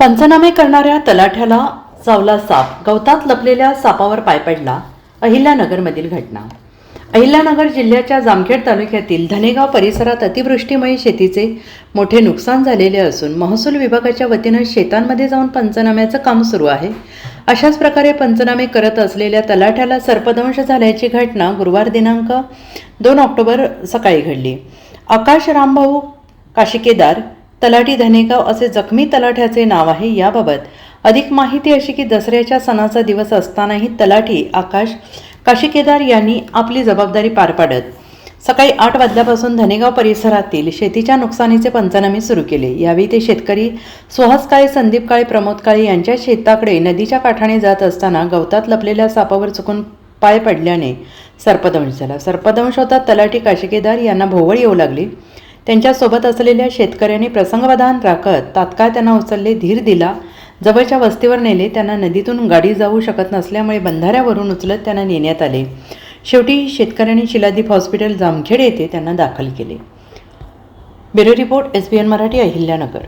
पंचनामे करणाऱ्या तलाठ्याला चावला साप गवतात लपलेल्या सापावर पाय पडला अहिल्यानगरमधील घटना. अहिल्यानगर जिल्ह्याच्या जामखेड तालुक्यातील धनेगाव परिसरात अतिवृष्टीमुळे शेतीचे मोठे नुकसान झालेले असून महसूल विभागाच्या वतीनं शेतांमध्ये जाऊन पंचनाम्याचं काम सुरू आहे. अशाच प्रकारे पंचनामे करत असलेल्या तलाठ्याला सर्पदंश झाल्याची घटना गुरुवार दिनांक दोन ऑक्टोबर सकाळी घडली. आकाश रामभाऊ काशिकेदार तलाठी धनेगाव असे जखमी तलाठ्याचे नाव आहे याबाबत. अधिक माहिती अशी की दसऱ्याच्या सणाचा दिवस असतानाही तलाठी आकाश काशिकेदार यांनी आपली जबाबदारी पार पाडत सकाळी आठ वाजल्यापासून धनेगाव परिसरातील शेतीच्या नुकसानीचे पंचनामे सुरू केले. यावेळी ते शेतकरी सुहास काळे संदीप काळे प्रमोद काळे यांच्या शेताकडे नदीच्या काठाने जात असताना गवतात लपलेल्या सापावर चुकून पाय पडल्याने सर्पदंश झाला. सर्पदंश होता तलाठी काशिकेदार यांना भोवळ येऊ लागली. त्यांच्यासोबत असलेल्या शेतकऱ्यांनी प्रसंगवधान राखत तात्काळ त्यांना उचलले धीर दिला. जवळच्या वस्तीवर नेले त्यांना नदीतून गाडी जाऊ शकत नसल्यामुळे बंधाऱ्यावरून उचलत त्यांना नेण्यात आले. शेवटी शेतकऱ्यांनी शिलादीप हॉस्पिटल जामखेड येथे त्यांना दाखल केले. Bureau report S B N Marathi Ahilyanagar.